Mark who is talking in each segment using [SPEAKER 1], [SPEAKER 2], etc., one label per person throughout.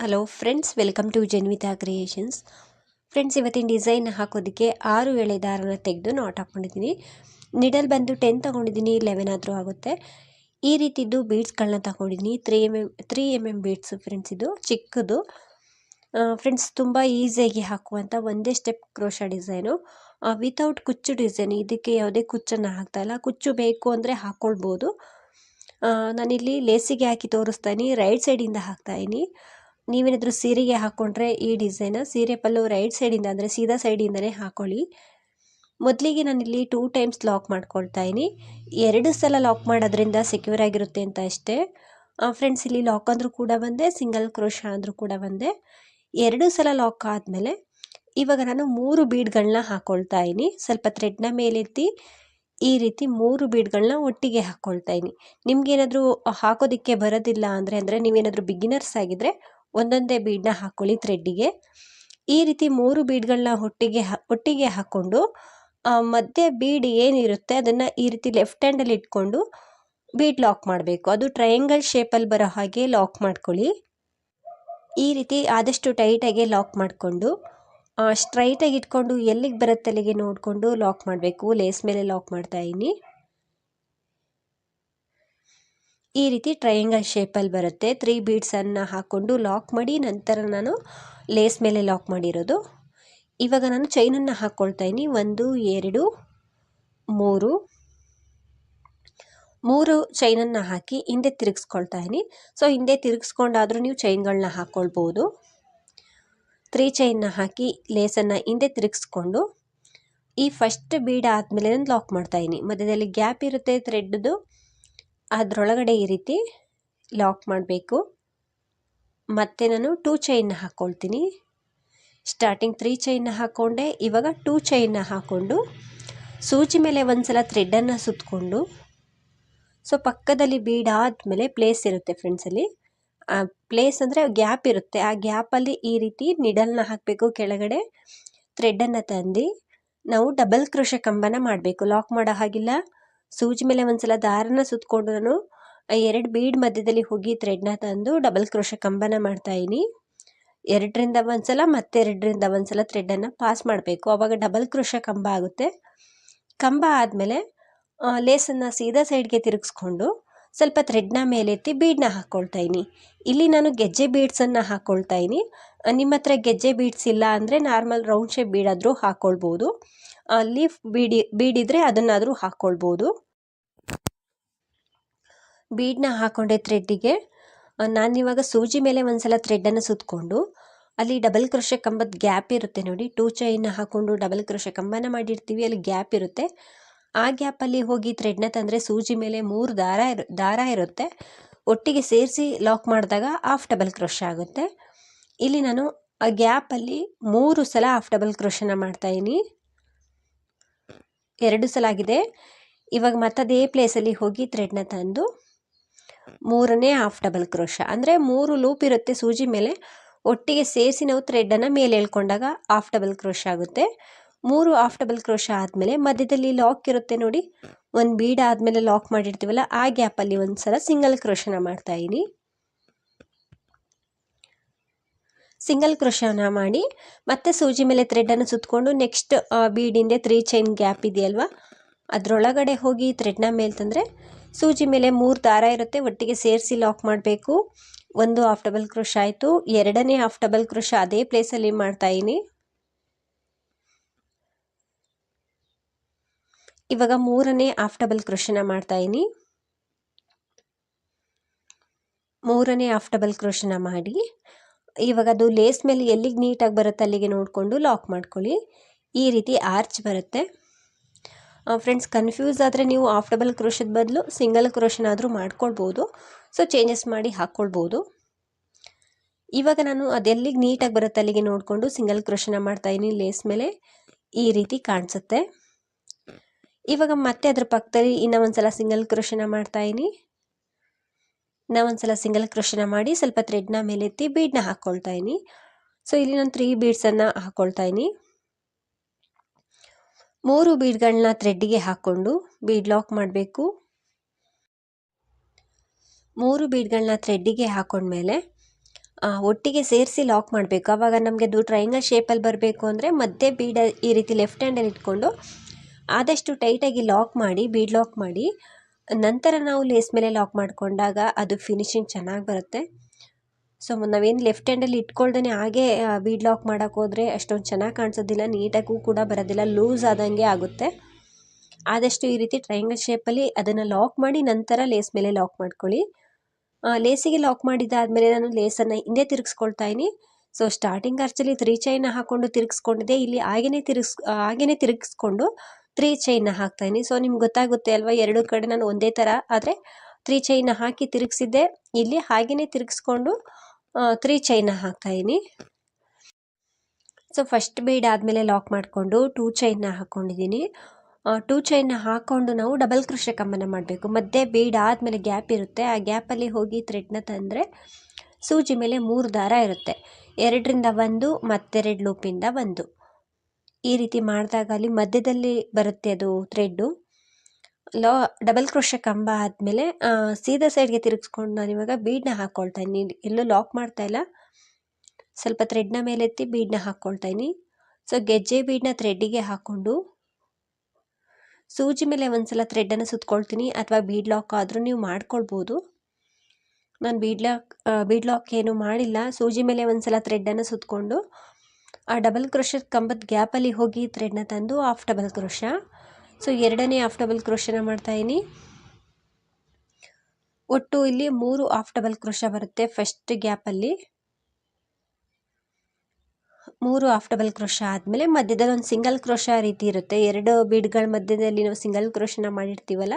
[SPEAKER 1] Hello friends welcome to Janvita creations friends ಇವತ್ತಿನ design ಹಾಕೋದಕ್ಕೆ ಆರು ಎಳೆ ದಾರನ ತೆಗೆದು ನಾಟ್ ಹಾಕ್ಕೊಂಡಿದ್ದೀನಿ ನಿಡಲ್ ಬಂದು ಟೆನ್ ತೊಗೊಂಡಿದ್ದೀನಿ ಲೆವೆನ್ ಆದರೂ ಆಗುತ್ತೆ. ಈ ರೀತಿದ್ದು ಬೀಡ್ಸ್ಗಳನ್ನ ತಗೊಂಡಿದ್ದೀನಿ. Three M M three M M beads friends ಇದು ಚಿಕ್ಕದು. ಫ್ರೆಂಡ್ಸ್ ತುಂಬ ಈಸಿಯಾಗಿ ಹಾಕುವಂಥ ಒಂದೇ ಸ್ಟೆಪ್ ಕ್ರೋಶ ಡಿಸೈನು ವಿತೌಟ್ ಕುಚ್ಚು ಡಿಸೈನ್ ಇದಕ್ಕೆ ಯಾವುದೇ ಕುಚ್ಚನ್ನು ಹಾಕ್ತಾಯಿಲ್ಲ ಕುಚ್ಚು ಬೇಕು ಅಂದರೆ ಹಾಕ್ಕೊಳ್ಬೋದು ನಾನಿಲ್ಲಿ ಲೇಸಿಗೆ ಹಾಕಿ ತೋರಿಸ್ತಾಯಿನಿ ರೈಟ್ ಸೈಡಿಂದ ಹಾಕ್ತಾಯಿನಿ ನೀವೇನಾದರೂ ಸೀರೆಗೆ ಹಾಕ್ಕೊಂಡ್ರೆ ಈ ಡಿಸೈನ, ಸೀರೆ ಪಲ್ಲು ರೈಟ್ ಸೈಡಿಂದ ಅಂದರೆ ಸೀದಾ ಸೈಡಿಂದನೇ ಹಾಕ್ಕೊಳ್ಳಿ ಮೊದಲಿಗೆ ನಾನಿಲ್ಲಿ ಟೂ ಟೈಮ್ಸ್ ಲಾಕ್ ಮಾಡ್ಕೊಳ್ತಾ ಇದ್ದೀನಿ. ಎರಡು ಸಲ ಲಾಕ್ ಮಾಡೋದ್ರಿಂದ ಸೆಕ್ಯೂರ್ ಆಗಿರುತ್ತೆ ಅಂತ ಅಷ್ಟೇ. ಫ್ರೆಂಡ್ಸ್ ಇಲ್ಲಿ ಲಾಕ್ ಅಂದರೂ ಕೂಡ ಬಂದೆ ಸಿಂಗಲ್ ಕ್ರೋಶ ಅಂದರೂ ಕೂಡ ಬಂದೆ. ಎರಡು ಸಲ ಲಾಕ್ ಆದಮೇಲೆ ಇವಾಗ ನಾನು ಮೂರು ಬೀಡ್ಗಳನ್ನ ಹಾಕ್ಕೊಳ್ತಾ ಇದ್ದೀನಿ. ಸ್ವಲ್ಪ ಥ್ರೆಡ್ನ ಮೇಲೆತ್ತಿ ಈ ರೀತಿ ಮೂರು ಬೀಡ್ಗಳನ್ನ ಒಟ್ಟಿಗೆ ಹಾಕ್ಕೊಳ್ತಾ ಇದ್ದೀನಿ. ನಿಮ್ಗೇನಾದರೂ ಹಾಕೋದಕ್ಕೆ ಬರೋದಿಲ್ಲ ಅಂದರೆ ಅಂದರೆ ನೀವೇನಾದರೂ ಬಿಗಿನರ್ಸ್ ಆಗಿದ್ದರೆ ಒಂದೊಂದೇ ಬೀಡನ್ನ ಹಾಕ್ಕೊಳ್ಳಿ ಥ್ರೆಡ್ಡಿಗೆ ಈ ರೀತಿ ಮೂರು ಬೀಡ್ಗಳನ್ನ ಒಟ್ಟಿಗೆ ಒಟ್ಟಿಗೆ ಹಾಕ್ಕೊಂಡು ಮಧ್ಯೆ ಬೀಡ್ ಏನಿರುತ್ತೆ ಅದನ್ನು ಈ ರೀತಿ ಲೆಫ್ಟ್ ಹ್ಯಾಂಡಲ್ಲಿ ಇಟ್ಕೊಂಡು ಬೀಡ್ ಲಾಕ್ ಮಾಡಬೇಕು. ಅದು ಟ್ರಯಾಂಗಲ್ ಶೇಪಲ್ಲಿ ಬರೋ ಹಾಗೆ ಲಾಕ್ ಮಾಡ್ಕೊಳ್ಳಿ. ಈ ರೀತಿ ಆದಷ್ಟು ಟೈಟಾಗಿ ಲಾಕ್ ಮಾಡಿಕೊಂಡು ಸ್ಟ್ರೈಟಾಗಿ ಇಟ್ಕೊಂಡು ಎಲ್ಲಿಗೆ ಬರುತ್ತೆ ಅಲ್ಲಿಗೆ ನೋಡಿಕೊಂಡು ಲಾಕ್ ಮಾಡಬೇಕು. ಲೇಸ್ ಮೇಲೆ ಲಾಕ್ ಮಾಡ್ತಾ ಇದ್ದೀನಿ. ಈ ರೀತಿ ಟ್ರಯಾಂಗಲ್ ಶೇಪಲ್ಲಿ ಬರುತ್ತೆ. ತ್ರೀ ಬೀಡ್ಸನ್ನು ಹಾಕ್ಕೊಂಡು ಲಾಕ್ ಮಾಡಿ ನಂತರ ನಾನು ಲೇಸ್ ಮೇಲೆ ಲಾಕ್ ಮಾಡಿರೋದು. ಇವಾಗ ನಾನು ಚೈನನ್ನು ಹಾಕ್ಕೊಳ್ತಾ ಇದ್ದೀನಿ. ಒಂದು, ಎರಡು, ಮೂರು. ಮೂರು ಚೈನನ್ನು ಹಾಕಿ ಹಿಂದೆ ತಿರುಗಿಸ್ಕೊಳ್ತಾ ಇದ್ದೀನಿ. ಸೊ ಹಿಂದೆ ತಿರುಗಿಸ್ಕೊಂಡಾದರೂ ನೀವು ಚೈನ್ಗಳನ್ನ ಹಾಕ್ಕೊಳ್ಬೋದು ತ್ರೀ ಚೈನ್ನ ಹಾಕಿ ಲೇಸನ್ನು ಹಿಂದೆ ತಿರುಗಿಸ್ಕೊಂಡು ಈ ಫಸ್ಟ್ ಬೀಡ್ ಆದಮೇಲೆ ನಾನು ಲಾಕ್ ಮಾಡ್ತಾಯಿದ್ದೀನಿ ಮಧ್ಯದಲ್ಲಿ ಗ್ಯಾಪ್ ಇರುತ್ತೆ ಥ್ರೆಡ್ದು ಅದರೊಳಗಡೆ ಈ ರೀತಿ ಲಾಕ್ ಮಾಡಬೇಕು. ಮತ್ತೆ ನಾನು ಟೂ ಚೈನ್ನ ಹಾಕ್ಕೊಳ್ತೀನಿ ಸ್ಟಾರ್ಟಿಂಗ್ ತ್ರೀ ಚೈನ್ನ ಹಾಕ್ಕೊಂಡೆ ಇವಾಗ ಟೂ ಚೈನ್ನ ಹಾಕ್ಕೊಂಡು ಸೂಜಿ ಮೇಲೆ ಒಂದು ಸಲ ಥ್ರೆಡ್ಡನ್ನು ಸುತ್ತಕೊಂಡು ಸೊ ಪಕ್ಕದಲ್ಲಿ ಬೀಡಾದ ಮೇಲೆ ಪ್ಲೇಸ್ ಇರುತ್ತೆ ಫ್ರೆಂಡ್ಸಲ್ಲಿ ಆ ಪ್ಲೇಸ್ ಅಂದರೆ ಗ್ಯಾಪ್ ಇರುತ್ತೆ. ಆ ಗ್ಯಾಪಲ್ಲಿ ಈ ರೀತಿ ನಿಡಲ್ನ ಹಾಕಬೇಕು ಕೆಳಗಡೆ ಥ್ರೆಡ್ಡನ್ನು ತಂದು ನಾವು ಡಬಲ್ ಕೃಷ ಕಂಬನ ಮಾಡಬೇಕು. ಲಾಕ್ ಮಾಡೋ ಹಾಗಿಲ್ಲ. ಸೂಜಿ ಮೇಲೆ ಒಂದ್ಸಲ ದಾರನ ಸುತ್ತಕೊಂಡು ನಾನು ಎರಡು ಬೀಡ್ ಮಧ್ಯದಲ್ಲಿ ಹೋಗಿ ಥ್ರೆಡ್ನ ತಂದು ಡಬಲ್ ಕ್ರೋಶ ಕಂಬನ ಮಾಡ್ತಾಯಿನಿ ಎರಡರಿಂದ ಒಂದ್ಸಲ ಮತ್ತೆರಡರಿಂದ ಒಂದ್ಸಲ ಥ್ರೆಡ್ಡನ್ನು ಪಾಸ್ ಮಾಡಬೇಕು. ಅವಾಗ ಡಬಲ್ ಕ್ರೋಶ ಕಂಬ ಆಗುತ್ತೆ. ಕಂಬ ಆದಮೇಲೆ ಲೇಸನ್ನು ಸೀದಾ ಸೈಡ್ಗೆ ತಿರುಗಿಸ್ಕೊಂಡು ಸ್ವಲ್ಪ ಥ್ರೆಡ್ನ ಮೇಲೆತ್ತಿ ಬೀಡನ್ನ ಹಾಕ್ಕೊಳ್ತಾ ಇದ್ದೀನಿ ಇಲ್ಲಿ ನಾನು ಗೆಜ್ಜೆ ಬೀಡ್ಸನ್ನು ಹಾಕ್ಕೊಳ್ತಾ ಇದ್ದೀನಿ ನಿಮ್ಮ ಹತ್ರ ಗೆಜ್ಜೆ ಬೀಡ್ಸ್ ಇಲ್ಲ ಅಂದರೆ ನಾರ್ಮಲ್ ರೌಂಡ್ ಶೇಪ್ ಬೀಡಾದರೂ ಹಾಕ್ಕೊಳ್ಬೋದು ಲೀಫ್ ಬೀಡಿ ಬೀಡಿದ್ರೆ ಅದನ್ನಾದರೂ ಹಾಕ್ಕೊಳ್ಬೋದು ಬೀಡನ್ನ ಹಾಕ್ಕೊಂಡೆ ಥ್ರೆಡ್ಡಿಗೆ ನಾನಿವಾಗ ಸೂಜಿ ಮೇಲೆ ಒಂದ್ಸಲ ಥ್ರೆಡ್ಡನ್ನು ಸುತ್ತಕೊಂಡು ಅಲ್ಲಿ ಡಬಲ್ ಕ್ರೋಶೆ ಕಂಬದ ಗ್ಯಾಪ್ ಇರುತ್ತೆ ನೋಡಿ. ಟೂ ಚೈನ್ ಹಾಕ್ಕೊಂಡು ಡಬಲ್ ಕ್ರೋಶೆ ಕಂಬನ ಮಾಡಿರ್ತೀವಿ, ಅಲ್ಲಿ ಗ್ಯಾಪ್ ಇರುತ್ತೆ. ಆ ಗ್ಯಾಪಲ್ಲಿ ಹೋಗಿ ಥ್ರೆಡ್ನ ತಂದರೆ ಸೂಜಿ ಮೇಲೆ ಮೂರು ದಾರ ಇರು, ದಾರ ಇರುತ್ತೆ. ಒಟ್ಟಿಗೆ ಸೇರಿಸಿ ಲಾಕ್ ಮಾಡಿದಾಗ ಆಫ್ ಡಬಲ್ ಕ್ರೋಶ ಆಗುತ್ತೆ. ಇಲ್ಲಿ ನಾನು ಆ ಗ್ಯಾಪಲ್ಲಿ ಮೂರು ಸಲ ಆಫ್ ಡಬಲ್ ಕ್ರೋಶನ ಮಾಡ್ತಾಯಿದ್ದೀನಿ ಎರಡು ಸಲ ಆಗಿದೆ. ಇವಾಗ ಮತ್ತದೇ ಪ್ಲೇಸಲ್ಲಿ ಹೋಗಿ ಥ್ರೆಡ್ನ ತಂದು ಮೂರನೇ ಆಫ್ ಡಬಲ್ ಕ್ರೋಶ ಅಂದರೆ ಮೂರು ಲೂಪ್ ಇರುತ್ತೆ ಸೂಜಿ ಮೇಲೆ. ಒಟ್ಟಿಗೆ ಸೇರಿಸಿ ನಾವು ಥ್ರೆಡ್ಡನ್ನು ಮೇಲೆ ಎಳ್ಕೊಂಡಾಗ ಆಫ್ ಡಬಲ್ ಕ್ರೋಶ ಆಗುತ್ತೆ. ಮೂರು ಆಫ್ ಡಬಲ್ ಕ್ರೋಶ ಆದಮೇಲೆ ಮಧ್ಯದಲ್ಲಿ ಲಾಕ್ ಇರುತ್ತೆ ನೋಡಿ. ಒಂದು ಬೀಡ್ ಆದಮೇಲೆ ಲಾಕ್ ಮಾಡಿರ್ತೀವಲ್ಲ, ಆ ಗ್ಯಾಪಲ್ಲಿ ಒಂದು ಸಲ ಸಿಂಗಲ್ ಕ್ರೋಶನ ಮಾಡ್ತಾಯಿದ್ದೀನಿ ಸಿಂಗಲ್ ಕ್ರೋಶನ ಮಾಡಿ ಮತ್ತೆ ಸೂಜಿ ಮೇಲೆ ಥ್ರೆಡನ್ನು ಸುತ್ತಕೊಂಡು ನೆಕ್ಸ್ಟ್ ಬೀಡಿಂದೆ ತ್ರೀ ಚೈನ್ ಗ್ಯಾಪ್ ಇದೆಯಲ್ವಾ, ಅದರೊಳಗಡೆ ಹೋಗಿ ಥ್ರೆಡ್ನ ಮೇಲೆ ತಂದರೆ ಸೂಜಿ ಮೇಲೆ ಮೂರು ದಾರ ಇರುತ್ತೆ, ಒಟ್ಟಿಗೆ ಸೇರಿಸಿ ಲಾಕ್ ಮಾಡಬೇಕು. ಒಂದು ಆಫ್ ಡಬಲ್ ಕ್ರೋಶ ಆಯಿತು, ಎರಡನೇ ಆಫ್ ಡಬಲ್ ಕ್ರೋಶ ಅದೇ ಪ್ಲೇಸಲ್ಲಿ ಮಾಡ್ತಾಯಿನಿ ಇವಾಗ ಮೂರನೇ ಹಾಫ್ ಡಬಲ್ ಕ್ರೋಶನ ಇದೀನಿ. ಮೂರನೇ ಹಾಫ್ ಡಬಲ್ ಕ್ರೋಶನ ಮಾಡಿ. ಇವಾಗ ಅದು ಲೇಸ್ ಮೇಲೆ ಎಲ್ಲಿಗೆ ನೀಟಾಗಿ ಬರುತ್ತೆ ಅಲ್ಲಿಗೆ ನೋಡಿಕೊಂಡು ಲಾಕ್ ಮಾಡ್ಕೊಳ್ಳಿ. ಈ ರೀತಿ ಆರ್ಚ್ ಬರುತ್ತೆ. ಫ್ರೆಂಡ್ಸ್ ಕನ್ಫ್ಯೂಸ್ ಆದರೆ ನೀವು ಆಫ್ ಡಬಲ್ ಕ್ರೋಶದ ಬದಲು ಸಿಂಗಲ್ ಕ್ರೋಶನಾದರೂ ಮಾಡ್ಕೊಳ್ಬೋದು. ಸೊ ಚೇಂಜಸ್ ಮಾಡಿ ಹಾಕ್ಕೊಳ್ಬೋದು ಇವಾಗ ನಾನು ಅದೆಲ್ಲಿಗೆ ನೀಟಾಗಿ ಬರುತ್ತೆ ಅಲ್ಲಿಗೆ ನೋಡಿಕೊಂಡು ಸಿಂಗಲ್ ಕ್ರೋಶನ ಮಾಡ್ತಾಯಿದ್ದೀನಿ ಲೇಸ್ ಮೇಲೆ. ಈ ರೀತಿ ಕಾಣಿಸುತ್ತೆ. ಇವಾಗ ಮತ್ತೆ ಅದ್ರ ಪಕ್ಕದಲ್ಲಿ ಇನ್ನೂ ಒಂದ್ಸಲ ಸಿಂಗಲ್ ಕ್ರೋಶನ ಮಾಡ್ತಾಯಿದ್ದೀನಿ ಇನ್ನೂ ಒಂದ್ಸಲ ಸಿಂಗಲ್ ಕ್ರೋಶನ ಮಾಡಿ ಸ್ವಲ್ಪ ಥ್ರೆಡ್ನ ಮೇಲೆತ್ತಿ ಬೀಡ್ನ ಹಾಕ್ಕೊಳ್ತಾ ಇನಿ ಸೊ ಇಲ್ಲಿ ನಾನು ತ್ರೀ ಬೀಡ್ಸನ್ನು ಹಾಕ್ಕೊಳ್ತಾ ಇನಿ ಮೂರು ಬೀಡ್ಗಳನ್ನ ಥ್ರೆಡ್ಡಿಗೆ ಹಾಕ್ಕೊಂಡು ಬೀಡ್ ಲಾಕ್ ಮಾಡಬೇಕು. ಮೂರು ಬೀಡ್ಗಳನ್ನ ಥ್ರೆಡ್ಡಿಗೆ ಹಾಕೊಂಡ್ಮೇಲೆ ಒಟ್ಟಿಗೆ ಸೇರಿಸಿ ಲಾಕ್ ಮಾಡಬೇಕು. ಆವಾಗ ನಮಗೆ ಅದು ಟ್ರಯಾಂಗಲ್ ಶೇಪಲ್ಲಿ ಬರಬೇಕು ಅಂದರೆ ಮಧ್ಯೆ ಬೀಡ ಈ ರೀತಿ ಲೆಫ್ಟ್ ಹ್ಯಾಂಡಲ್ಲಿ ಇಟ್ಕೊಂಡು ಆದಷ್ಟು ಟೈಟಾಗಿ ಲಾಕ್ ಮಾಡಿ ಬೀಡ್ ಲಾಕ್ ಮಾಡಿ, ನಂತರ ನಾವು ಲೇಸ್ ಮೇಲೆ ಲಾಕ್ ಮಾಡಿಕೊಂಡಾಗ ಅದು ಫಿನಿಶಿಂಗ್ ಚೆನ್ನಾಗಿ ಬರುತ್ತೆ. ಸೊ ನಾವೇನು ಲೆಫ್ಟ್ ಹ್ಯಾಂಡಲ್ಲಿ ಇಟ್ಕೊಳ್ದೇ ಹಾಗೆ ಬೀಡ್ ಲಾಕ್ ಮಾಡೋಕೆ ಹೋದರೆ ಅಷ್ಟೊಂದು ಚೆನ್ನಾಗಿ ಕಾಣಿಸೋದಿಲ್ಲ ನೀಟಾಗೂ ಕೂಡ ಬರೋದಿಲ್ಲ ಲೂಸ್ ಆದಂಗೆ ಆಗುತ್ತೆ. ಆದಷ್ಟು ಈ ರೀತಿ ಟ್ರಯಾಂಗಲ್ ಶೇಪಲ್ಲಿ ಅದನ್ನು ಲಾಕ್ ಮಾಡಿ, ನಂತರ ಲೇಸ್ ಮೇಲೆ ಲಾಕ್ ಮಾಡ್ಕೊಳ್ಳಿ. ಲೇಸಿಗೆ ಲಾಕ್ ಮಾಡಿದ್ದಾದಮೇಲೆ ನಾನು ಲೇಸನ್ನು ಹಿಂದೆ ತಿರುಗಿಸ್ಕೊಳ್ತಾ ಇದ್ದೀನಿ. ಸೊ ಸ್ಟಾರ್ಟಿಂಗ್ ಅರ್ಚಲ್ಲಿ ತ್ರೀ ಚೈನ ಹಾಕ್ಕೊಂಡು ತಿರುಗಿಸ್ಕೊಂಡಿದ್ದೆ, ಇಲ್ಲಿ ಹಾಗೆಯೇ ತಿರುಗಿಸ್ ಹಾಗೆಯೇ ತಿರುಗಿಸ್ಕೊಂಡು ತ್ರೀ ಚೈನ್ನ ಹಾಕ್ತಾಯಿನಿ ಸೊ ನಿಮ್ಗೆ ಗೊತ್ತಾಗುತ್ತೆ ಅಲ್ವಾ, ಎರಡು ಕಡೆ ನಾನು ಒಂದೇ ಥರ ಆದರೆ ತ್ರೀ ಚೈನ ಹಾಕಿ ತಿರುಗಿಸಿದ್ದೆ. ಇಲ್ಲಿ ಹಾಗೆಯೇ ತಿರುಗಿಸ್ಕೊಂಡು ತ್ರೀ ಚೈನ ಹಾಕ್ತಾಯಿನಿ ಸೊ ಫಸ್ಟ್ ಬೀಡ್ ಆದಮೇಲೆ ಲಾಕ್ ಮಾಡಿಕೊಂಡು ಟೂ ಚೈನ್ನ ಹಾಕ್ಕೊಂಡಿದ್ದೀನಿ ಟೂ ಚೈನ್ನ ಹಾಕ್ಕೊಂಡು ನಾವು ಡಬಲ್ ಕೃಷಿ ಕಮ್ಮನ ಮಾಡಬೇಕು. ಮಧ್ಯೆ ಬೀಡ್ ಆದಮೇಲೆ ಗ್ಯಾಪ್ ಇರುತ್ತೆ. ಆ ಗ್ಯಾಪಲ್ಲಿ ಹೋಗಿ ಥ್ರೆಡ್ನ ತಂದರೆ ಸೂಜಿ ಮೇಲೆ ಮೂರು ದಾರ ಇರುತ್ತೆ. ಎರಡರಿಂದ ಒಂದು, ಮತ್ತೆರಡು ಲೂಪಿಂದ ಒಂದು. ಈ ರೀತಿ ಮಾಡಿದಾಗ ಅಲ್ಲಿ ಮಧ್ಯದಲ್ಲಿ ಬರುತ್ತೆ ಅದು ಥ್ರೆಡ್ಡು ಲಾ ಡಬಲ್ ಕ್ರೋಶ ಕಂಬ ಆದಮೇಲೆ ಸೀದಾ ಸೈಡ್ಗೆ ತಿರುಗಿಸ್ಕೊಂಡು ನಾನು ಇವಾಗ ಬೀಡನ್ನ ಹಾಕ್ಕೊಳ್ತಾ ಇದ್ದೀನಿ. ಎಲ್ಲೂ ಲಾಕ್ ಮಾಡ್ತಾ ಇಲ್ಲ. ಸ್ವಲ್ಪ ಥ್ರೆಡ್ನ ಮೇಲೆತ್ತಿ ಬೀಡನ್ನ ಹಾಕ್ಕೊಳ್ತಾ ಇದ್ದೀನಿ. ಸೊ ಗೆಜ್ಜೆ ಬೀಡನ್ನ ಥ್ರೆಡ್ಡಿಗೆ ಹಾಕ್ಕೊಂಡು ಸೂಜಿ ಮೇಲೆ ಒಂದ್ಸಲ ಥ್ರೆಡ್ಡನ್ನು ಸುತ್ಕೊಳ್ತೀನಿ. ಅಥವಾ ಬೀಡ್ ಲಾಕ್ ಆದರೂ ನೀವು ಮಾಡ್ಕೊಳ್ಬೋದು. ನಾನು ಬೀಡ್ ಲಾಕ್ ಬೀಡ್ ಲಾಕ್ ಏನು ಮಾಡಿಲ್ಲ. ಸೂಜಿ ಮೇಲೆ ಒಂದ್ಸಲ ಥ್ರೆಡ್ಡನ್ನು ಸುತ್ತಕೊಂಡು ಆ ಡಬಲ್ ಕ್ರೋಶದ ಕಂಬದ ಗ್ಯಾಪಲ್ಲಿ ಹೋಗಿ ಥ್ರೆಡ್ನ ತಂದು ಆಫ್ ಡಬಲ್ ಕ್ರೋಶ ಸೊ ಎರಡನೇ ಆಫ್ ಡಬಲ್ ಕ್ರೋಶನ ಮಾಡ್ತಾಯಿನಿ ಒಟ್ಟು ಇಲ್ಲಿ ಮೂರು ಆಫ್ ಡಬಲ್ ಕ್ರೋಶ ಬರುತ್ತೆ ಫಸ್ಟ್ ಗ್ಯಾಪಲ್ಲಿ. ಮೂರು ಆಫ್ ಡಬಲ್ ಕ್ರೋಶ ಆದಮೇಲೆ ಮಧ್ಯದಲ್ಲಿ ಒಂದು ಸಿಂಗಲ್ ಕ್ರೋಶ ರೀತಿ ಇರುತ್ತೆ. ಎರಡು ಬೀಡ್ಗಳ ಮಧ್ಯದಲ್ಲಿ ನಾವು ಸಿಂಗಲ್ ಕ್ರೋಶನ ಮಾಡಿರ್ತೀವಲ್ಲ,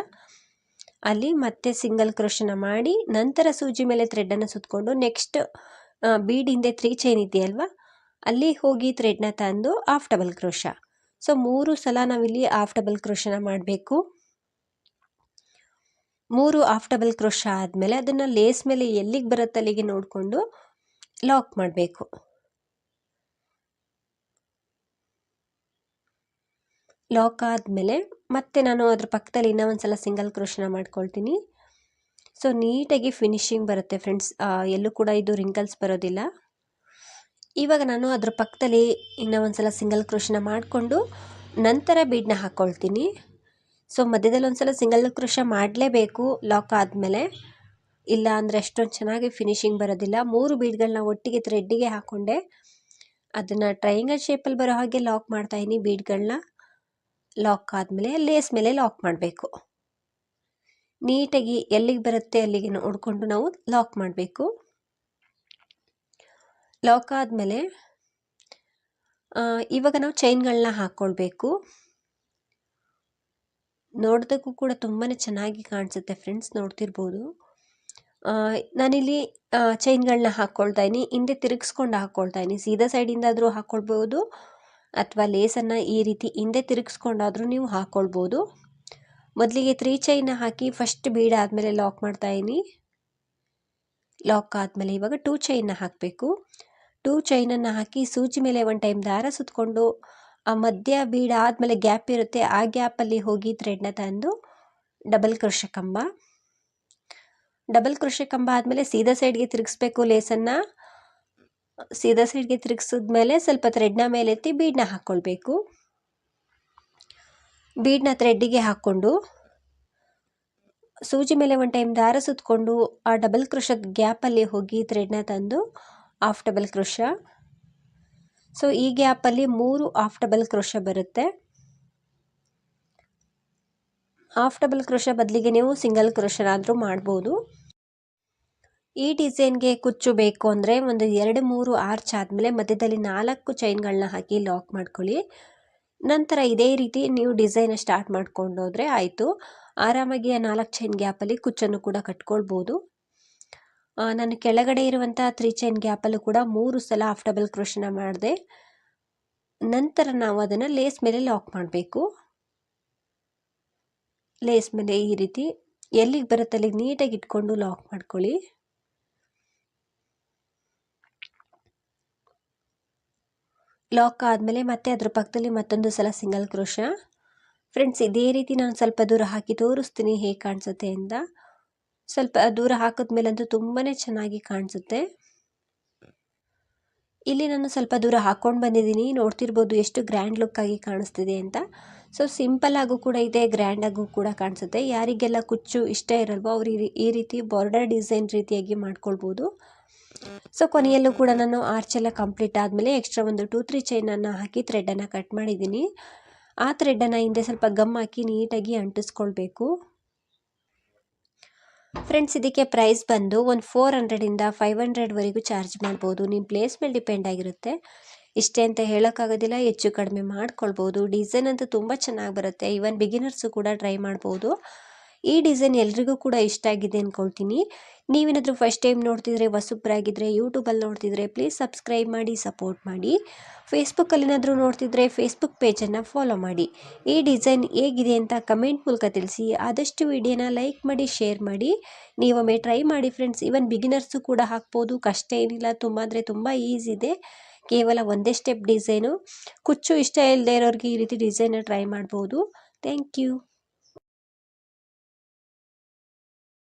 [SPEAKER 1] ಅಲ್ಲಿ ಮತ್ತೆ ಸಿಂಗಲ್ ಕ್ರೋಶನ ಮಾಡಿ ನಂತರ ಸೂಜಿ ಮೇಲೆ ಥ್ರೆಡ್ಡನ್ನು ಸುತ್ತಕೊಂಡು ನೆಕ್ಸ್ಟ್ ಬೀಡ್ ಹಿಂದೆ ತ್ರೀ ಚೈನ್ ಇದೆಯಲ್ವಾ ಅಲ್ಲಿ ಹೋಗಿ ಥ್ರೆಡ್ನ ತಂದು ಆಫ್ ಡಬಲ್ ಕ್ರೋಶ ಸೊ ಮೂರು ಸಲ ನಾವಿಲ್ಲಿ ಆಫ್ ಡಬಲ್ ಕ್ರೋಶನ ಮಾಡಬೇಕು. ಮೂರು ಆಫ್ ಡಬಲ್ ಕ್ರೋಶ ಆದಮೇಲೆ ಅದನ್ನು ಲೇಸ್ ಮೇಲೆ ಎಲ್ಲಿಗೆ ಬರುತ್ತೆ ಅಲ್ಲಿಗೆ ನೋಡಿಕೊಂಡು ಲಾಕ್ ಮಾಡಬೇಕು. ಲಾಕ್ ಆದಮೇಲೆ ಮತ್ತೆ ನಾನು ಅದ್ರ ಪಕ್ಕದಲ್ಲಿ ಇನ್ನೂ ಒಂದು ಸಲ ಸಿಂಗಲ್ ಕ್ರೋಶನ ಮಾಡ್ಕೊಳ್ತೀನಿ. ಸೊ ನೀಟಾಗಿ ಫಿನಿಶಿಂಗ್ ಬರುತ್ತೆ ಫ್ರೆಂಡ್ಸ್ ಎಲ್ಲೂ ಕೂಡ ಇದು ರಿಂಕಲ್ಸ್ ಬರೋದಿಲ್ಲ. ಇವಾಗ ನಾನು ಅದ್ರ ಪಕ್ಕದಲ್ಲಿ ಇನ್ನೂ ಒಂದು ಸಲ ಸಿಂಗಲ್ ಕ್ರೋಶನ ಮಾಡಿಕೊಂಡು ನಂತರ ಬೀಡನ್ನ ಹಾಕ್ಕೊಳ್ತೀನಿ ಸೊ ಮಧ್ಯದಲ್ಲಿ ಒಂದು ಸಲ ಸಿಂಗಲ್ ಕ್ರೋಶ ಮಾಡಲೇಬೇಕು ಲಾಕ್ ಆದಮೇಲೆ. ಇಲ್ಲ ಅಂದರೆ ಅಷ್ಟೊಂದು ಚೆನ್ನಾಗಿ ಫಿನಿಶಿಂಗ್ ಬರೋದಿಲ್ಲ. ಮೂರು ಬೀಡ್ಗಳನ್ನ ಒಟ್ಟಿಗೆ ಥ್ರೆಡ್ಡಿಗೆ ಹಾಕ್ಕೊಂಡೆ ಅದನ್ನು ಟ್ರಯಾಂಗಲ್ ಶೇಪಲ್ಲಿ ಬರೋ ಹಾಗೆ ಲಾಕ್ ಮಾಡ್ತಾಯಿನಿ ಬೀಡ್ಗಳನ್ನ ಲಾಕ್ ಆದಮೇಲೆ ಲೇಸ್ ಮೇಲೆ ಲಾಕ್ ಮಾಡಬೇಕು. ನೀಟಾಗಿ ಎಲ್ಲಿಗೆ ಬರುತ್ತೆ ಅಲ್ಲಿಗೆ ನೋಡಿಕೊಂಡು ನಾವು ಲಾಕ್ ಮಾಡಬೇಕು. ಲಾಕ್ ಆದಮೇಲೆ ಇವಾಗ ನಾವು ಚೈನ್ಗಳನ್ನ ಹಾಕ್ಕೊಳ್ಬೇಕು ನೋಡೋದಕ್ಕೂ ಕೂಡ ತುಂಬಾ ಚೆನ್ನಾಗಿ ಕಾಣಿಸುತ್ತೆ ಫ್ರೆಂಡ್ಸ್ ನೋಡ್ತಿರ್ಬೋದು. ನಾನಿಲ್ಲಿ ಚೈನ್ಗಳನ್ನ ಹಾಕ್ಕೊಳ್ತಾ ಇದ್ದೀನಿ ಹಿಂದೆ ತಿರುಗಿಸ್ಕೊಂಡು ಹಾಕ್ಕೊಳ್ತಾ ಇದ್ದೀನಿ ಸೀದಾ ಸೈಡಿಂದಾದರೂ ಹಾಕ್ಕೊಳ್ಬೋದು ಅಥವಾ ಲೇಸನ್ನು ಈ ರೀತಿ ಹಿಂದೆ ತಿರುಗಿಸ್ಕೊಂಡಾದರೂ ನೀವು ಹಾಕ್ಕೊಳ್ಬೋದು ಮೊದಲಿಗೆ ತ್ರೀ ಚೈನ ಹಾಕಿ ಫಸ್ಟ್ ಬೀಡ ಆದಮೇಲೆ ಲಾಕ್ ಮಾಡ್ತಾಯಿನಿ. ಲಾಕ್ ಆದಮೇಲೆ ಇವಾಗ ಟೂ ಚೈನ್ನ ಹಾಕಬೇಕು. ಟೂ ಚೈನನ್ನು ಹಾಕಿ ಸೂಜಿ ಮೇಲೆ ಒನ್ ಟೈಮ್ ದಾರ ಸುತ್ತಕೊಂಡು ಆ ಮಧ್ಯ ಬೀಡ ಆದಮೇಲೆ ಗ್ಯಾಪ್ ಇರುತ್ತೆ, ಆ ಗ್ಯಾಪಲ್ಲಿ ಹೋಗಿ ಥ್ರೆಡ್ನ ತಂದು ಡಬಲ್ ಕೃಷಿ ಕಂಬ. ಡಬಲ್ ಕೃಷಿ ಕಂಬ ಆದಮೇಲೆ ಸೀದಾ ಸೈಡ್ಗೆ ತಿರುಗಿಸ್ಬೇಕು ಲೇಸನ್ನು ಸೀದಾ ಸೈಡ್ಗೆ ತಿರುಗಿಸಿದ್ಮೇಲೆ ಸ್ವಲ್ಪ ಥ್ರೆಡ್ನ ಮೇಲೆತ್ತಿ ಬೀಡನ್ನ ಹಾಕ್ಕೊಳ್ಬೇಕು ಬೀಡನ್ನ ಥ್ರೆಡ್ಡಿಗೆ ಹಾಕ್ಕೊಂಡು, ಸೂಜಿ ಮೇಲೆ ಒಂದು ಟೈಮ್ ದಾರ ಸುತ್ತಕೊಂಡು ಆ ಡಬಲ್ ಕ್ರೋಶದ ಗ್ಯಾಪಲ್ಲಿ ಹೋಗಿ ಥ್ರೆಡ್ನ ತಂದು ಆಫ್ ಡಬಲ್ ಕ್ರೋಶ ಸೊ ಈ ಗ್ಯಾಪಲ್ಲಿ ಮೂರು ಆಫ್ ಡಬಲ್ ಕ್ರೋಶ ಬರುತ್ತೆ. ಆಫ್ ಡಬಲ್ ಕ್ರೋಶ ಬದಲಿಗೆ ನೀವು ಸಿಂಗಲ್ ಕ್ರೋಶನಾದರೂ ಮಾಡ್ಬೋದು. ಈ ಡಿಸೈನ್ಗೆ ಕುಚ್ಚು ಬೇಕು ಅಂದರೆ ಒಂದು ಎರಡು ಮೂರು ಆರ್ಚ್ ಆದಮೇಲೆ ಮಧ್ಯದಲ್ಲಿ ನಾಲ್ಕು ಚೈನ್ಗಳನ್ನ ಹಾಕಿ ಲಾಕ್ ಮಾಡ್ಕೊಳ್ಳಿ. ನಂತರ ಇದೇ ರೀತಿ ನೀವು ಡಿಸೈನ್ ಸ್ಟಾರ್ಟ್ ಮಾಡ್ಕೊಂಡೋದ್ರೆ ಆಯಿತು. ಆರಾಮಾಗಿ ಆ ನಾಲ್ಕು ಚೈನ್ ಗ್ಯಾಪಲ್ಲಿ ಕುಚ್ಚನ್ನು ಕೂಡ ಕಟ್ಕೊಳ್ಬೋದು. ನಾನು ಕೆಳಗಡೆ ಇರುವಂಥ ತ್ರೀ ಚೈನ್ ಗ್ಯಾಪಲ್ಲೂ ಕೂಡ ಮೂರು ಸಲ ಆಫ್ ಡಬಲ್ ಕ್ರೋಶನ ಮಾಡಿದೆ. ನಂತರ ನಾವು ಅದನ್ನು ಲೇಸ್ ಮೇಲೆ ಲಾಕ್ ಮಾಡಬೇಕು. ಲೇಸ್ ಮೇಲೆ ಈ ರೀತಿ ಎಲ್ಲಿಗೆ ಬರುತ್ತೆ ಅಲ್ಲಿಗೆ ನೀಟಾಗಿ ಇಟ್ಕೊಂಡು ಲಾಕ್ ಮಾಡ್ಕೊಳ್ಳಿ. ಲಾಕ್ ಆದಮೇಲೆ ಮತ್ತೆ ಅದ್ರ ಪಕ್ಕದಲ್ಲಿ ಮತ್ತೊಂದು ಸಲ ಸಿಂಗಲ್ ಕ್ರೋಶ ಫ್ರೆಂಡ್ಸ್, ಇದೇ ರೀತಿ ನಾನು ಸ್ವಲ್ಪ ದೂರ ಹಾಕಿ ತೋರಿಸ್ತೀನಿ ಹೇಗೆ ಕಾಣಿಸುತ್ತೆ ಅಂತ. ಸ್ವಲ್ಪ ದೂರ ಹಾಕಿದ್ಮೇಲಂತೂ ತುಂಬಾ ಚೆನ್ನಾಗಿ ಕಾಣಿಸುತ್ತೆ. ಇಲ್ಲಿ ನಾನು ಸ್ವಲ್ಪ ದೂರ ಹಾಕ್ಕೊಂಡು ಬಂದಿದ್ದೀನಿ. ನೋಡ್ತಿರ್ಬೋದು ಎಷ್ಟು ಗ್ರ್ಯಾಂಡ್ ಲುಕ್ ಆಗಿ ಕಾಣಿಸ್ತಿದೆ ಅಂತ. ಸೊ, ಸಿಂಪಲ್ ಆಗು ಕೂಡ ಇದೆ, ಗ್ರ್ಯಾಂಡ್ ಆಗು ಕೂಡ ಕಾಣಿಸುತ್ತೆ. ಯಾರಿಗೆಲ್ಲ ಕುಚ್ಚು ಇಷ್ಟ ಇರಲ್ವೋ ಅವ್ರು ಈ ರೀತಿ ಬಾರ್ಡರ್ ಡಿಸೈನ್ ರೀತಿಯಾಗಿ ಮಾಡ್ಕೊಳ್ಬೋದು. ಸೊ, ಕೊನೆಯಲ್ಲೂ ಕೂಡ ನಾನು ಆರ್ಚ್ ಎಲ್ಲ ಕಂಪ್ಲೀಟ್ ಆದಮೇಲೆ ಎಕ್ಸ್ಟ್ರಾ ಒಂದು ಟೂ ತ್ರೀ ಚೈನನ್ನು ಹಾಕಿ ಥ್ರೆಡನ್ನು ಕಟ್ ಮಾಡಿದ್ದೀನಿ. ಆ ಥ್ರೆಡನ್ನು ಹಿಂದೆ ಸ್ವಲ್ಪ ಗಮ್ ಹಾಕಿ ನೀಟಾಗಿ ಅಂಟಿಸ್ಕೊಳ್ಬೇಕು. ಫ್ರೆಂಡ್ಸ್ ಇದಕ್ಕೆ ಪ್ರೈಸ್ ಬಂದು ಒಂದು ಫೋರ್ ಹಂಡ್ರೆಡಿಂದ ಫೈವ್ ಹಂಡ್ರೆಡ್ವರೆಗೂ ಚಾರ್ಜ್ ಮಾಡ್ಬೋದು. ನಿಮ್ಮ ಪ್ಲೇಸ್ ಮೇಲೆ ಡಿಪೆಂಡ್ ಆಗಿರುತ್ತೆ. ಇಷ್ಟೇ ಅಂತ ಹೇಳೋಕ್ಕಾಗೋದಿಲ್ಲ, ಹೆಚ್ಚು ಕಡಿಮೆ ಮಾಡ್ಕೊಳ್ಬೋದು. ಡಿಸೈನ್ ಅಂತೂ ತುಂಬ ಚೆನ್ನಾಗಿ ಬರುತ್ತೆ. ಈವನ್ ಬಿಗಿನರ್ಸು ಕೂಡ ಟ್ರೈ ಮಾಡ್ಬೋದು. ಈ ಡಿಸೈನ್ ಎಲ್ರಿಗೂ ಕೂಡ ಇಷ್ಟ ಆಗಿದೆ ಅಂದ್ಕೊಳ್ತೀನಿ ನೀವೇನಾದರೂ ಫಸ್ಟ್ ಟೈಮ್ ನೋಡ್ತಿದ್ರೆ ಹೊಸಬ್ರಾಗಿದ್ದರೆ ಯೂಟ್ಯೂಬಲ್ಲಿ ನೋಡ್ತಿದ್ರೆ ಪ್ಲೀಸ್ ಸಬ್ಸ್ಕ್ರೈಬ್ ಮಾಡಿ ಸಪೋರ್ಟ್ ಮಾಡಿ. ಫೇಸ್ಬುಕ್ಕಲ್ಲಿ ಏನಾದರೂ ನೋಡ್ತಿದ್ರೆ ಫೇಸ್ಬುಕ್ ಪೇಜನ್ನು ಫಾಲೋ ಮಾಡಿ. ಈ ಡಿಸೈನ್ ಹೇಗಿದೆ ಅಂತ ಕಮೆಂಟ್ ಮೂಲಕ ತಿಳಿಸಿ. ಆದಷ್ಟು ವಿಡಿಯೋನ ಲೈಕ್ ಮಾಡಿ ಶೇರ್ ಮಾಡಿ. ನೀವೊಮ್ಮೆ ಟ್ರೈ ಮಾಡಿ ಫ್ರೆಂಡ್ಸ್ ಈವನ್ ಬಿಗಿನರ್ಸು ಕೂಡ ಹಾಕ್ಬೋದು. ಕಷ್ಟ ಏನಿಲ್ಲ. ತುಂಬ ಅಂದರೆ ತುಂಬ ಈಸಿ ಇದೆ. ಕೇವಲ ಒಂದೇ ಸ್ಟೆಪ್ ಡಿಸೈನು ಕುಚ್ಚು ಇಷ್ಟ ಇಲ್ಲದೆ ಇರೋರಿಗೆ ಈ ರೀತಿ ಡಿಸೈನ ಟ್ರೈ ಮಾಡ್ಬೋದು. Thank you